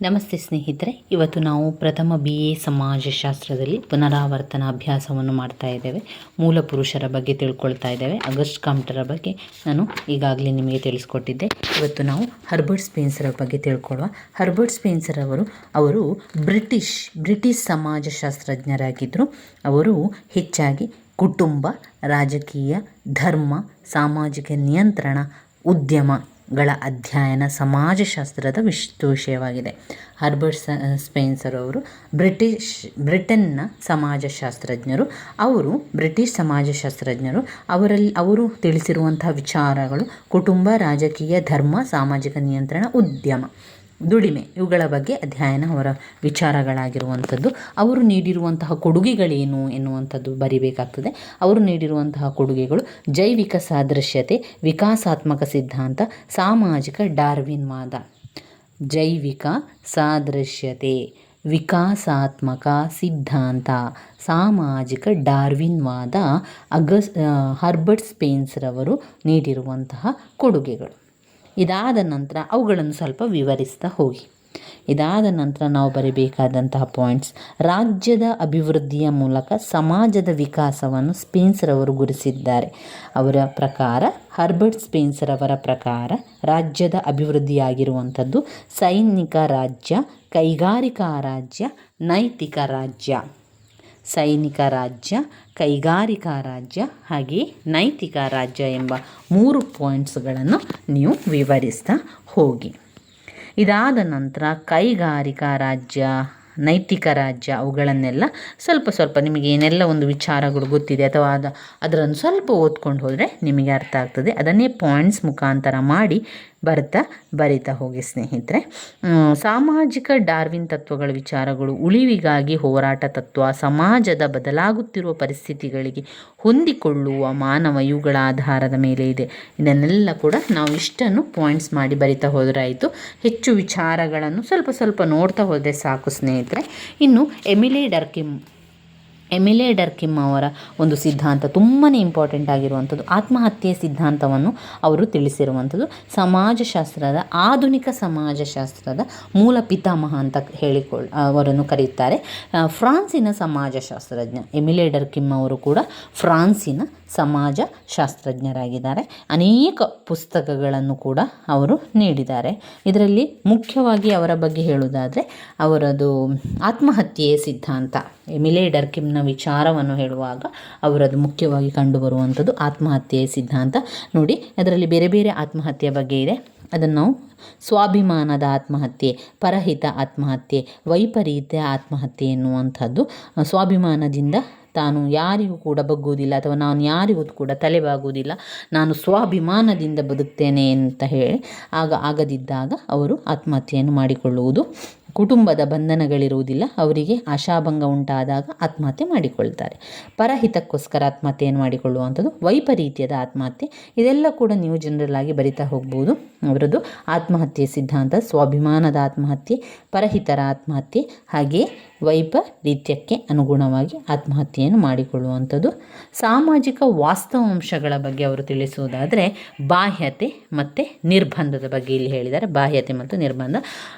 ನಮಸ್ತೆ ಸ್ನೇಹಿತರೆ, ಇವತ್ತು ನಾವು ಪ್ರಥಮ ಬಿ ಎ ಸಮಾಜಶಾಸ್ತ್ರದಲ್ಲಿ ಪುನರಾವರ್ತನ ಅಭ್ಯಾಸವನ್ನು ಮಾಡ್ತಾ ಇದ್ದೇವೆ. ಮೂಲ ಪುರುಷರ ಬಗ್ಗೆ ತಿಳ್ಕೊಳ್ತಾ ಇದ್ದೇವೆ. ಅಗಸ್ಟ್ ಕಾಮ್ಟರ ಬಗ್ಗೆ ನಾನು ಈಗಾಗಲೇ ನಿಮಗೆ ತಿಳಿಸ್ಕೊಟ್ಟಿದ್ದೆ. ಇವತ್ತು ನಾವು ಹರ್ಬರ್ಟ್ ಸ್ಪೇನ್ಸರ್ ಬಗ್ಗೆ ತಿಳ್ಕೊಳ್ಳುವ. ಹರ್ಬರ್ಟ್ ಸ್ಪೇನ್ಸರ್ ಅವರು ಅವರು ಬ್ರಿಟಿಷ್ ಬ್ರಿಟಿಷ್ ಸಮಾಜಶಾಸ್ತ್ರಜ್ಞರಾಗಿದ್ದರು ಅವರು ಹೆಚ್ಚಾಗಿ ಕುಟುಂಬ, ರಾಜಕೀಯ, ಧರ್ಮ, ಸಾಮಾಜಿಕ ನಿಯಂತ್ರಣ ಉದ್ಯಮಗಳ ಅಧ್ಯಯನ ಸಮಾಜಶಾಸ್ತ್ರದ ವಿಶ್, ವಿಷಯವಾಗಿದೆ. ಹರ್ಬರ್ಟ್ ಸ್ಪೇನ್ಸರ್ ಅವರು ಬ್ರಿಟಿಷ್, ಬ್ರಿಟನ್ನ ಸಮಾಜಶಾಸ್ತ್ರಜ್ಞರು, ಅವರು ಬ್ರಿಟಿಷ್ ಸಮಾಜಶಾಸ್ತ್ರಜ್ಞರು, ಅವರಲ್ಲಿ, ಅವರು ತಿಳಿಸಿರುವಂತಹ ವಿಚಾರಗಳು ಕುಟುಂಬ, ರಾಜಕೀಯ, ಧರ್ಮ, ಸಾಮಾಜಿಕ ನಿಯಂತ್ರಣ, ಉದ್ಯಮ. ದುಡಿಮೆ. ಇವುಗಳ ಬಗ್ಗೆ ಅಧ್ಯಯನ ಅವರ ವಿಚಾರಗಳಾಗಿರುವಂಥದ್ದು. ಅವರು ನೀಡಿರುವಂತಹ ಕೊಡುಗೆಗಳೇನು ಎನ್ನುವಂಥದ್ದು ಬರಿಬೇಕಾಗ್ತದೆ. ಅವರು ನೀಡಿರುವಂತಹ ಕೊಡುಗೆಗಳು ಜೈವಿಕ ಸಾದೃಶ್ಯತೆ, ವಿಕಾಸಾತ್ಮಕ ಸಿದ್ಧಾಂತ, ಸಾಮಾಜಿಕ ಡಾರ್ವಿನ್ವಾದ. ಜೈವಿಕ ಸಾದೃಶ್ಯತೆ, ವಿಕಾಸಾತ್ಮಕ ಸಿದ್ಧಾಂತ, ಸಾಮಾಜಿಕ ಡಾರ್ವಿನ್ವಾದ ಅಗಸ್ ಹರ್ಬರ್ಟ್ ಸ್ಪೇನ್ಸ್ರವರು ನೀಡಿರುವಂತಹ ಕೊಡುಗೆಗಳು. ಇದಾದ ನಂತರ ಅವುಗಳನ್ನು ಸ್ವಲ್ಪ ವಿವರಿಸ್ತಾ ಹೋಗಿ. ಇದಾದ ನಂತರ ನಾವು ಬರೀಬೇಕಾದಂತಹ ಪಾಯಿಂಟ್ಸ್ ರಾಜ್ಯದ ಅಭಿವೃದ್ಧಿಯ ಮೂಲಕ ಸಮಾಜದ ವಿಕಾಸವನ್ನು ಸ್ಪೇನ್ಸರ್ ಅವರು ಗುರುತಿಸಿದ್ದಾರೆ ಅವರ ಪ್ರಕಾರ, ಹರ್ಬರ್ಟ್ ಸ್ಪೇನ್ಸರ್ ಅವರ ಪ್ರಕಾರ ರಾಜ್ಯದ ಅಭಿವೃದ್ಧಿಯಾಗಿರುವಂಥದ್ದು ಸೈನಿಕ ರಾಜ್ಯ, ಕೈಗಾರಿಕಾ ರಾಜ್ಯ, ನೈತಿಕ ರಾಜ್ಯ. ಸೈನಿಕ ರಾಜ್ಯ ಕೈಗಾರಿಕಾ ರಾಜ್ಯ ಹಾಗೆ ನೈತಿಕ ರಾಜ್ಯ ಎಂಬ ಮೂರು ಪಾಯಿಂಟ್ಸ್ಗಳನ್ನು ನೀವು ವಿವರಿಸ್ತಾ ಹೋಗಿ. ಇದಾದ ನಂತರ ಕೈಗಾರಿಕಾ ರಾಜ್ಯ, ನೈತಿಕ ರಾಜ್ಯ ಅವುಗಳನ್ನೆಲ್ಲ ಸ್ವಲ್ಪ ಸ್ವಲ್ಪ ನಿಮಗೆ ಏನೆಲ್ಲ ಒಂದು ವಿಚಾರಗಳು ಗೊತ್ತಿದೆ ಅಥವಾ ಅದ, ಅದರನ್ನು ಸ್ವಲ್ಪ ಓದ್ಕೊಂಡು ಹೋದರೆ ನಿಮಗೆ ಅರ್ಥ ಆಗ್ತದೆ. ಅದನ್ನೇ ಪಾಯಿಂಟ್ಸ್ ಮುಖಾಂತರ ಮಾಡಿ ಬರ್ತಾ ಬರಿತಾ ಹೋಗಿ ಸ್ನೇಹಿತರೆ. ಸಾಮಾಜಿಕ ಡಾರ್ವಿನ್ ತತ್ವಗಳ ವಿಚಾರಗಳು ಉಳಿವಿಗಾಗಿ ಹೋರಾಟ ತತ್ವ, ಸಮಾಜದ ಬದಲಾಗುತ್ತಿರುವ ಪರಿಸ್ಥಿತಿಗಳಿಗೆ ಹೊಂದಿಕೊಳ್ಳುವ ಮಾನವ ಇವುಗಳ ಆಧಾರದ ಮೇಲೆ ಇದೆ. ಇದನ್ನೆಲ್ಲ ಕೂಡ ನಾವು ಇಷ್ಟನ್ನು ಪಾಯಿಂಟ್ಸ್ ಮಾಡಿ ಬರಿತಾ ಹೋದರೆ ಆಯಿತು ಹೆಚ್ಚು ವಿಚಾರಗಳನ್ನು ಸ್ವಲ್ಪ ಸ್ವಲ್ಪ ನೋಡ್ತಾ ಹೋದರೆ ಸಾಕು ಸ್ನೇಹಿತರೆ. ಇನ್ನು ಎಮಿಲಿ ಡರ್ಕಿಮ್ ಎಮಿಲೆ ಡರ್ಕಿಮ್ ಅವರ ಒಂದು ಸಿದ್ಧಾಂತ ತುಂಬಾ ಇಂಪಾರ್ಟೆಂಟ್ ಆಗಿರುವಂಥದ್ದು. ಆತ್ಮಹತ್ಯೆ ಸಿದ್ಧಾಂತವನ್ನು ಅವರು ತಿಳಿಸಿರುವಂಥದ್ದು. ಸಮಾಜಶಾಸ್ತ್ರದ, ಆಧುನಿಕ ಸಮಾಜಶಾಸ್ತ್ರದ ಮೂಲ ಪಿತಾಮಹ ಅಂತ ಹೇಳಿಕೊಳ್ಳ ಅವರನ್ನು ಕರೆಯುತ್ತಾರೆ. ಫ್ರಾನ್ಸಿನ ಸಮಾಜಶಾಸ್ತ್ರಜ್ಞ ಎಮಿಲೆ ಡರ್ಕಿಮ್ ಅವರು ಕೂಡ ಫ್ರಾನ್ಸಿನ ಸಮಾಜಶಾಸ್ತ್ರಜ್ಞರಾಗಿದ್ದಾರೆ ಅನೇಕ ಪುಸ್ತಕಗಳನ್ನು ಕೂಡ ಅವರು ನೀಡಿದ್ದಾರೆ. ಇದರಲ್ಲಿ ಮುಖ್ಯವಾಗಿ ಅವರ ಬಗ್ಗೆ ಹೇಳುವುದಾದರೆ, ಅವರದು ಆತ್ಮಹತ್ಯೆಯ ಸಿದ್ಧಾಂತ. ಎಮಿಲೆ ಡರ್ಕಿಮ್ನ ವಿಚಾರವನ್ನು ಹೇಳುವಾಗ ಅವರದು ಮುಖ್ಯವಾಗಿ ಕಂಡುಬರುವಂಥದ್ದು ಆತ್ಮಹತ್ಯೆಯ ಸಿದ್ಧಾಂತ. ನೋಡಿ, ಅದರಲ್ಲಿ ಬೇರೆ ಬೇರೆ ಆತ್ಮಹತ್ಯೆ ಬಗ್ಗೆ ಇದೆ. ಅದನ್ನು ಸ್ವಾಭಿಮಾನದ ಆತ್ಮಹತ್ಯೆ, ಪರಹಿತ ಆತ್ಮಹತ್ಯೆ, ವೈಪರೀತ್ಯ ಆತ್ಮಹತ್ಯೆ ಎನ್ನುವಂಥದ್ದು ಸ್ವಾಭಿಮಾನದಿಂದ ತಾನು ಯಾರಿಗೂ ಕೂಡ ಬಗ್ಗುವುದಿಲ್ಲ ಅಥವಾ ನಾನು ಯಾರಿಗೂ ಕೂಡ ತಲೆಬಾಗುವುದಿಲ್ಲ, ನಾನು ಸ್ವಾಭಿಮಾನದಿಂದ ಬದುಕ್ತೇನೆ ಅಂತ ಹೇಳಿ ಆಗ ಆಗದಿದ್ದಾಗ ಅವರು ಆತ್ಮಹತ್ಯೆಯನ್ನು ಮಾಡಿಕೊಳ್ಳುವುದು. ಕುಟುಂಬದ ಬಂಧನಗಳಿರುವುದಿಲ್ಲ, ಅವರಿಗೆ ಆಶಾಭಂಗ ಉಂಟಾದಾಗ ಆತ್ಮಹತ್ಯೆ ಮಾಡಿಕೊಳ್ತಾರೆ. ಪರಹಿತಕ್ಕೋಸ್ಕರ ಆತ್ಮಹತ್ಯೆಯನ್ನು ಮಾಡಿಕೊಳ್ಳುವಂಥದ್ದು ವೈಪರೀತ್ಯದ ಆತ್ಮಹತ್ಯೆ. ಇದೆಲ್ಲ ಕೂಡ ನೀವು ಜನರಲ್ ಆಗಿ ಬರಿತಾ ಹೋಗ್ಬೋದು. ಅವರದ್ದು ಆತ್ಮಹತ್ಯೆ ಸಿದ್ಧಾಂತ, ಸ್ವಾಭಿಮಾನದ ಆತ್ಮಹತ್ಯೆ, ಪರಹಿತರ ಆತ್ಮಹತ್ಯೆ ಹಾಗೆಯೇ ವೈಪರೀತ್ಯಕ್ಕೆ ಅನುಗುಣವಾಗಿ ಆತ್ಮಹತ್ಯೆಯನ್ನು ಮಾಡಿಕೊಳ್ಳುವಂಥದ್ದು. ಸಾಮಾಜಿಕ ವಾಸ್ತವಾಂಶಗಳ ಬಗ್ಗೆ ಅವರು ತಿಳಿಸುವುದಾದರೆ, ಬಾಹ್ಯತೆ ಮತ್ತು ನಿರ್ಬಂಧದ ಬಗ್ಗೆ ಇಲ್ಲಿ ಹೇಳಿದ್ದಾರೆ. ಬಾಹ್ಯತೆ ಮತ್ತು ನಿರ್ಬಂಧ.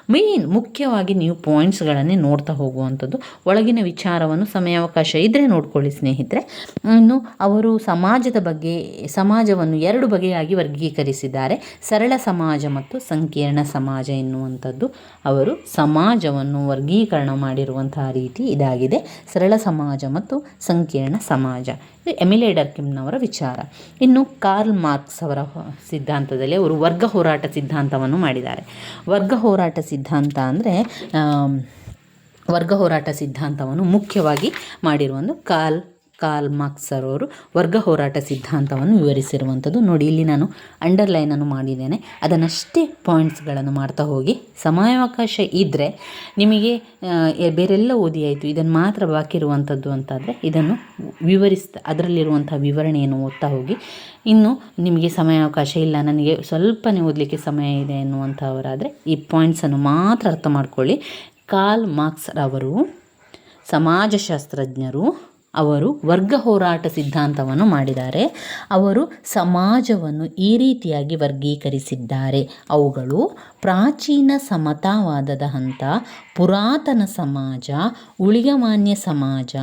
ಮೇನ್ ಮುಖ್ಯವಾಗಿ ನೀವು ಪಾಯಿಂಟ್ಸ್ಗಳನ್ನೇ ನೋಡ್ತಾ ಹೋಗುವಂಥದ್ದು. ಒಳಗಿನ ವಿಚಾರವನ್ನು, ಸಮಯಾವಕಾಶ ಇದ್ದರೆ ನೋಡ್ಕೊಳ್ಳಿ ಸ್ನೇಹಿತರೆ. ಇನ್ನು ಅವರು ಸಮಾಜದ ಬಗ್ಗೆ, ಸಮಾಜವನ್ನು ಎರಡು ಬಗೆಯಾಗಿ ವರ್ಗೀಕರಿಸಿದ್ದಾರೆ. ಸರಳ ಸಮಾಜ ಮತ್ತು ಸಂಕೀರ್ಣ ಸಮಾಜ ಎನ್ನುವಂಥದ್ದು. ಅವರು ಸಮಾಜವನ್ನು ವರ್ಗೀಕರಣ ಮಾಡಿರುವಂತಹ ರೀತಿ ಇದಾಗಿದೆ. ಸರಳ ಸಮಾಜ ಮತ್ತು ಸಂಕೀರ್ಣ ಸಮಾಜ. ಇದು ಎಮಿಲೇಡರ್ ಕಿಮ್ನವರ ವಿಚಾರ. ಇನ್ನು ಕಾರ್ಲ್ ಮಾರ್ಕ್ಸ್ ಅವರ ಸಿದ್ಧಾಂತದಲ್ಲಿ ಅವರು ವರ್ಗ ಹೋರಾಟ ಸಿದ್ಧಾಂತವನ್ನು ಮಾಡಿದ್ದಾರೆ. ವರ್ಗ ಹೋರಾಟ ಸಿದ್ಧಾಂತ ಅಂದರೆ ವರ್ಗ ಹೋರಾಟ ಸಿದ್ಧಾಂತವನ್ನು ಮುಖ್ಯವಾಗಿ ಮಾಡಿರುವಂದು ಕಾಲ್ ಕಾಲ್ ಸರ್ ಅವರು ವರ್ಗ ಹೋರಾಟ ಸಿದ್ಧಾಂತವನ್ನು ವಿವರಿಸಿರುವಂಥದ್ದು. ನೋಡಿ, ಇಲ್ಲಿ ನಾನು ಅಂಡರ್ಲೈನನ್ನು ಮಾಡಿದ್ದೇನೆ. ಅದನ್ನಷ್ಟೇ ಪಾಯಿಂಟ್ಸ್ಗಳನ್ನು ಮಾಡ್ತಾ ಹೋಗಿ. ಸಮಯಾವಕಾಶ ಇದ್ದರೆ ನಿಮಗೆ ಬೇರೆಲ್ಲ ಓದಿ ಆಯಿತು. ಇದನ್ನು ಮಾತ್ರ ಬಾಕಿ ಇರುವಂಥದ್ದು ಅಂತಾದರೆ ಇದನ್ನು ವಿವರಿಸ್ತಾ ಅದರಲ್ಲಿರುವಂಥ ವಿವರಣೆಯನ್ನು ಓದ್ತಾ ಹೋಗಿ. ಇನ್ನು ನಿಮಗೆ ಸಮಯಾವಕಾಶ ಇಲ್ಲ, ನನಗೆ ಸ್ವಲ್ಪನೇ ಓದಲಿಕ್ಕೆ ಸಮಯ ಇದೆ ಎನ್ನುವಂಥವರಾದರೆ ಈ ಪಾಯಿಂಟ್ಸನ್ನು ಮಾತ್ರ ಅರ್ಥ ಮಾಡ್ಕೊಳ್ಳಿ. ಕಾಲ್ ಮಾರ್ಕ್ಸ್ ಅವರು ಸಮಾಜಶಾಸ್ತ್ರಜ್ಞರು ಅವರು ವರ್ಗ ಹೋರಾಟ ಸಿದ್ಧಾಂತವನ್ನು ಮಾಡಿದ್ದಾರೆ. ಅವರು ಸಮಾಜವನ್ನು ಈ ರೀತಿಯಾಗಿ ವರ್ಗೀಕರಿಸಿದ್ದಾರೆ. ಅವುಗಳು ಪ್ರಾಚೀನ ಸಮತಾವಾದದ ಹಂತ, ಪುರಾತನ ಸಮಾಜ ಉಳಿಗಮಾನ್ಯ ಸಮಾಜ,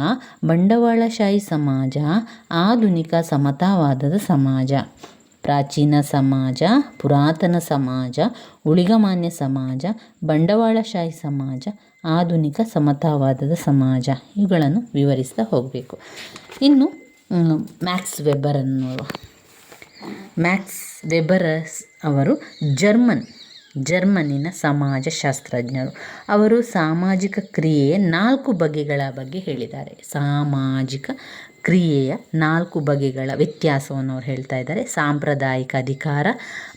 ಬಂಡವಾಳಶಾಹಿ ಸಮಾಜ, ಆಧುನಿಕ ಸಮತಾವಾದದ ಸಮಾಜ. ಪ್ರಾಚೀನ ಸಮಾಜ, ಪುರಾತನ ಸಮಾಜ, ಉಳಿಗಮಾನ್ಯ ಸಮಾಜ, ಬಂಡವಾಳಶಾಹಿ ಸಮಾಜ ಆಧುನಿಕ ಸಮತಾವಾದದ ಸಮಾಜ. ಇವುಗಳನ್ನು ವಿವರಿಸ್ತಾ ಹೋಗಬೇಕು. ಇನ್ನು ಮ್ಯಾಕ್ಸ್ ವೆಬ್ಬರ್ ಅನ್ನೋರು ಮ್ಯಾಕ್ಸ್ ವೆಬರಸ್ ಅವರು ಜರ್ಮನ್, ಜರ್ಮನಿನ ಸಮಾಜಶಾಸ್ತ್ರಜ್ಞರು. ಅವರು ಸಾಮಾಜಿಕ ಕ್ರಿಯೆಯ ನಾಲ್ಕು ಬಗೆಗಳ ಬಗ್ಗೆ ಹೇಳಿದ್ದಾರೆ. ಸಾಮಾಜಿಕ ಕ್ರಿಯೆಯ ನಾಲ್ಕು ಬಗೆಗಳ ವ್ಯತ್ಯಾಸವನ್ನು ಅವ್ರು ಹೇಳ್ತಾ ಇದ್ದಾರೆ. ಸಾಂಪ್ರದಾಯಿಕ ಅಧಿಕಾರ,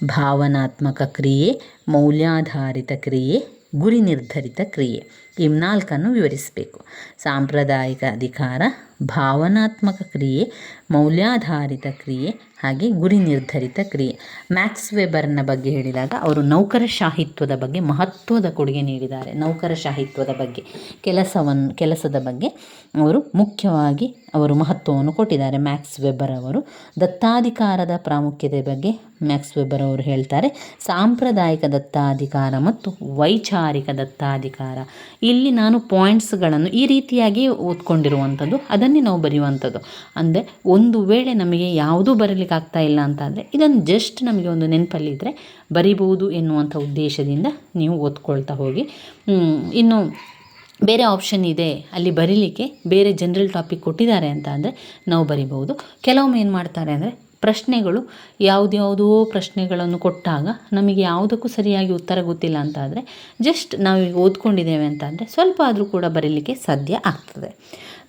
ಭಾವನಾತ್ಮಕ ಕ್ರಿಯೆ, ಮೌಲ್ಯಾಧಾರಿತ ಕ್ರಿಯೆ ಗುರಿ ನಿರ್ಧರಿತ ಕ್ರಿಯೆ. ಈ ನಾಲ್ಕನ್ನು ವಿವರಿಸಬೇಕು. ಸಾಂಪ್ರದಾಯಿಕ ಅಧಿಕಾರ, ಭಾವನಾತ್ಮಕ ಕ್ರಿಯೆ, ಮೌಲ್ಯಾಧಾರಿತ ಕ್ರಿಯೆ ಹಾಗೆ ಗುರಿ ನಿರ್ಧರಿತ ಕ್ರಿಯೆ. ಮ್ಯಾಕ್ಸ್ ವೆಬರ್ನ ಬಗ್ಗೆ ಹೇಳಿದಾಗ ಅವರು ನೌಕರ ನೌಕರಶಾಹಿತ್ವದ ಬಗ್ಗೆ ಮಹತ್ವದ ಕೊಡುಗೆ ನೀಡಿದ್ದಾರೆ. ನೌಕರ ನೌಕರಶಾಹಿತ್ವದ ಬಗ್ಗೆ ಕೆಲಸವನ್ನು ಕೆಲಸದ ಬಗ್ಗೆ ಅವರು ಮುಖ್ಯವಾಗಿ ಅವರು ಮಹತ್ವವನ್ನು ಕೊಟ್ಟಿದ್ದಾರೆ. ಮ್ಯಾಕ್ಸ್ ವೆಬರ್ ಅವರು ದತ್ತಾಧಿಕಾರದ ಪ್ರಾಮುಖ್ಯತೆ ಬಗ್ಗೆ ಮ್ಯಾಕ್ಸ್ ವೆಬರ್ ಅವರು ಹೇಳ್ತಾರೆ. ಸಾಂಪ್ರದಾಯಿಕ ದತ್ತಾಧಿಕಾರ ಮತ್ತು ವೈಚಾರಿಕ ದತ್ತಾಧಿಕಾರ ಇಲ್ಲಿ ನಾನು ಪಾಯಿಂಟ್ಸ್ಗಳನ್ನು ಈ ರೀತಿಯಾಗಿ ಓದ್ಕೊಂಡಿರುವಂಥದ್ದು, ಅದನ್ನೇ ನಾವು ಬರೆಯುವಂಥದ್ದು. ಅಂದರೆ ಒಂದು ವೇಳೆ ನಮಗೆ ಯಾವುದೂ ಬರೀಲಿಕ್ಕೆ ಆಗ್ತಾ ಇಲ್ಲ ಅಂತಂದರೆ, ಇದನ್ನು ಜಸ್ಟ್ ನಮಗೆ ಒಂದು ನೆನಪಲ್ಲಿದ್ದರೆ ಬರಿಬೋದು ಎನ್ನುವಂಥ ಉದ್ದೇಶದಿಂದ ನೀವು ಓದ್ಕೊಳ್ತಾ ಹೋಗಿ. ಇನ್ನು ಬೇರೆ ಆಪ್ಷನ್ ಇದೆ, ಅಲ್ಲಿ ಬರೀಲಿಕ್ಕೆ ಬೇರೆ ಜನರಲ್ ಟಾಪಿಕ್ ಕೊಟ್ಟಿದ್ದಾರೆ ಅಂತ ಅಂದರೆ ನಾವು ಬರಿಬೋದು ಕೆಲವೊಮ್ಮೆ ಏನು ಮಾಡ್ತಾರೆ ಅಂದರೆ ಪ್ರಶ್ನೆಗಳು ಯಾವುದ್ಯಾವುದೋ ಪ್ರಶ್ನೆಗಳನ್ನು ಕೊಟ್ಟಾಗ ನಮಗೆ ಯಾವುದಕ್ಕೂ ಸರಿಯಾಗಿ ಉತ್ತರ ಗೊತ್ತಿಲ್ಲ ಅಂತ ಆದರೆ ಜಸ್ಟ್ ನಾವೀಗ ಓದ್ಕೊಂಡಿದ್ದೇವೆ ಅಂತ ಅಂದರೆ ಸ್ವಲ್ಪ ಆದರೂ ಕೂಡ ಬರೀಲಿಕ್ಕೆ ಸಾಧ್ಯ ಆಗ್ತದೆ.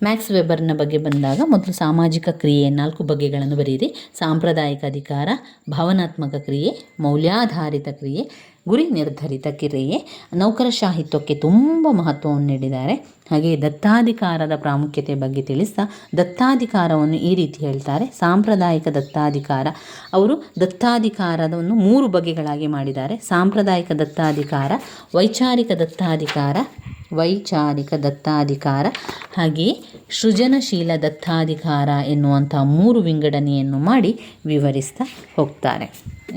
ಮ್ಯಾಕ್ಸ್ ವೆಬರ್ನ ಬಗ್ಗೆ ಬಂದಾಗ ಮೊದಲು ಸಾಮಾಜಿಕ ಕ್ರಿಯೆ, ನಾಲ್ಕು ಬಗೆಗಳನ್ನು ಬರೆಯಿರಿ. ಸಾಂಪ್ರದಾಯಿಕ ಅಧಿಕಾರ, ಭಾವನಾತ್ಮಕ ಕ್ರಿಯೆ, ಮೌಲ್ಯಾಧಾರಿತ ಕ್ರಿಯೆ, ಗುರಿ ನಿರ್ಧರಿತ ಕ್ರಿಯೆ. ನೌಕರಶಾಹಿತ್ವಕ್ಕೆ ತುಂಬ ಮಹತ್ವವನ್ನು ನೀಡಿದ್ದಾರೆ. ಹಾಗೆ ದತ್ತಾಧಿಕಾರದ ಪ್ರಾಮುಖ್ಯತೆ ಬಗ್ಗೆ ತಿಳಿಸ್ತಾ ದತ್ತಾಧಿಕಾರವನ್ನು ಈ ರೀತಿ ಹೇಳ್ತಾರೆ. ಸಾಂಪ್ರದಾಯಿಕ ದತ್ತಾಧಿಕಾರ. ಅವರು ದತ್ತಾಧಿಕಾರವನ್ನು ಮೂರು ಬಗೆಗಳಾಗಿ ಮಾಡಿದ್ದಾರೆ. ಸಾಂಪ್ರದಾಯಿಕ ದತ್ತಾಧಿಕಾರ, ವೈಚಾರಿಕ ದತ್ತಾಧಿಕಾರ ವೈಚಾರಿಕ ದತ್ತಾಧಿಕಾರ ಹಾಗೆಯೇ ಸೃಜನಶೀಲ ದತ್ತಾಧಿಕಾರ ಎನ್ನುವಂಥ ಮೂರು ವಿಂಗಡಣೆಯನ್ನು ಮಾಡಿ ವಿವರಿಸ್ತಾ ಹೋಗ್ತಾರೆ.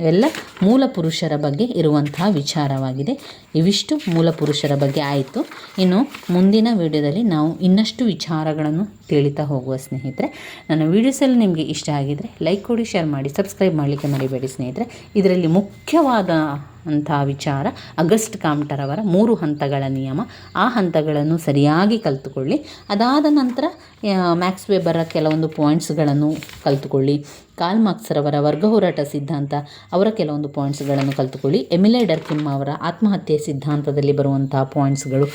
ಎಲ್ಲ ಮೂಲ ಪುರುಷರ ಬಗ್ಗೆ ಇರುವಂತಹ ವಿಚಾರವಾಗಿದೆ. ಇವಿಷ್ಟು ಮೂಲ ಪುರುಷರ ಬಗ್ಗೆ ಆಯಿತು. ಇನ್ನು ಮುಂದಿನ ವಿಡಿಯೋದಲ್ಲಿ ನಾವು ಇನ್ನಷ್ಟು ವಿಚಾರಗಳನ್ನು ತಿಳಿತಾ ಹೋಗುವ ಸ್ನೇಹಿತರೆ, ನನ್ನ ವಿಡಿಯೋಸಲ್ಲಿ ನಿಮಗೆ ಇಷ್ಟ ಆಗಿದರೆ ಲೈಕ್ ಕೊಡಿ, ಶೇರ್ ಮಾಡಿ, ಸಬ್ಸ್ಕ್ರೈಬ್ ಮಾಡಲಿಕ್ಕೆ ಮರಿಬೇಡಿ ಸ್ನೇಹಿತರೆ. ಇದರಲ್ಲಿ ಮುಖ್ಯವಾದ ಅಂಥ ವಿಚಾರ ಅಗಸ್ಟ್ ಕಾಮ್ಟರವರ ಮೂರು ಹಂತಗಳ ನಿಯಮ. ಆ ಹಂತಗಳನ್ನು ಸರಿಯಾಗಿ ಕಲಿತುಕೊಳ್ಳಿ. ಅದಾದ ನಂತರ ಮ್ಯಾಕ್ಸ್ ವೆಬರ ಕೆಲವೊಂದು ಪಾಯಿಂಟ್ಸ್ಗಳನ್ನು ಕಲಿತುಕೊಳ್ಳಿ. ಕಾಲ್ ಮಾರ್ಕ್ಸ್ರವರ ವರ್ಗ ಹೋರಾಟ ಸಿದ್ಧಾಂತ, ಅವರ ಕೆಲವೊಂದು ಪಾಯಿಂಟ್ಸ್ಗಳನ್ನು ಕಲಿತುಕೊಳ್ಳಿ. ಎಮಿಲೆ ಡರ್ಕಿಮ್ ಅವರ ಆತ್ಮಹತ್ಯೆ ಸಿದ್ಧಾಂತದಲ್ಲಿ ಬರುವಂತಹ ಪಾಯಿಂಟ್ಸ್ಗಳು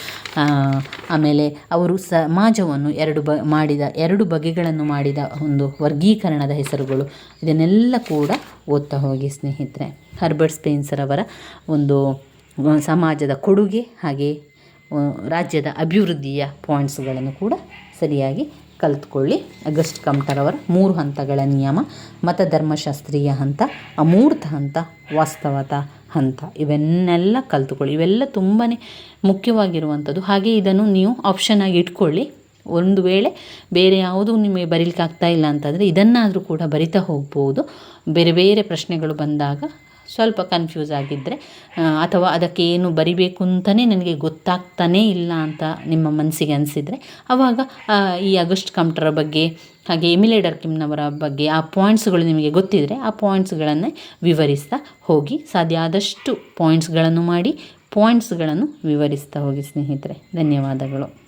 ಆಮೇಲೆ ಅವರು ಸಮಾಜವನ್ನು ಎರಡು ಬ, ಮಾಡಿದ, ಎರಡು ಬಗೆಗಳನ್ನು ಮಾಡಿದ ಒಂದು ವರ್ಗೀಕರಣದ ಹೆಸರುಗಳು. ಇದನ್ನೆಲ್ಲ ಕೂಡ ಓದ್ತಾ ಹೋಗಿ ಸ್ನೇಹಿತರೆ. ಹರ್ಬರ್ಟ್ ಸ್ಪೇನ್ಸರ್ ಅವರ ಒಂದು ಸಮಾಜದ ಕೊಡುಗೆ ಹಾಗೆ ರಾಜ್ಯದ ಅಭಿವೃದ್ಧಿಯ ಪಾಯಿಂಟ್ಸ್ಗಳನ್ನು ಕೂಡ ಸರಿಯಾಗಿ ಕಲಿತ್ಕೊಳ್ಳಿ. ಅಗಸ್ಟ್ ಅವರ ಮೂರು ಹಂತಗಳ ನಿಯಮ ಮತಧರ್ಮಶಾಸ್ತ್ರೀಯ ಹಂತ, ಅಮೂರ್ತ ಹಂತ, ವಾಸ್ತವತ ಹಂತ. ಇವೆನ್ನೆಲ್ಲ ಕಲಿತುಕೊಳ್ಳಿ. ಇವೆಲ್ಲ ತುಂಬಾ ಮುಖ್ಯವಾಗಿರುವಂಥದ್ದು. ಹಾಗೆ ಇದನ್ನು ನೀವು ಆಪ್ಷನ್ ಆಗಿ ಇಟ್ಕೊಳ್ಳಿ. ಒಂದು ವೇಳೆ ಬೇರೆ ಯಾವುದೂ ನಿಮಗೆ ಬರೀಲಿಕ್ಕೆ ಆಗ್ತಾ ಇಲ್ಲ ಅಂತಂದರೆ ಇದನ್ನಾದರೂ ಕೂಡ ಬರಿತಾ ಹೋಗ್ಬೋದು. ಬೇರೆ ಬೇರೆ ಪ್ರಶ್ನೆಗಳು ಬಂದಾಗ ಸ್ವಲ್ಪ ಕನ್ಫ್ಯೂಸ್ ಆಗಿದ್ದರೆ ಅಥವಾ ಅದಕ್ಕೆ ಏನು ಬರಿಬೇಕು ಅಂತಲೇ ನನಗೆ ಗೊತ್ತಾಗ್ತಾನೇ ಇಲ್ಲ ಅಂತ ನಿಮ್ಮ ಮನಸ್ಸಿಗೆ ಅನಿಸಿದರೆ ಆವಾಗ ಈ ಆಗಸ್ಟ್ ಕಮ್ಟರ ಬಗ್ಗೆ, ಹಾಗೆ ಎಮಿಲೆ ಡರ್ಕಿಮ್ನವರ ಬಗ್ಗೆ ಆ ಪಾಯಿಂಟ್ಸ್ಗಳು ನಿಮಗೆ ಗೊತ್ತಿದ್ದರೆ ಆ ಪಾಯಿಂಟ್ಸ್ಗಳನ್ನೇ ವಿವರಿಸ್ತಾ ಹೋಗಿ, ಸಾಧ್ಯ ಆದಷ್ಟು ಪಾಯಿಂಟ್ಸ್ಗಳನ್ನು ಮಾಡಿ ಪಾಯಿಂಟ್ಸ್ಗಳನ್ನು ವಿವರಿಸ್ತಾ ಹೋಗಿ ಸ್ನೇಹಿತರೆ. ಧನ್ಯವಾದಗಳು.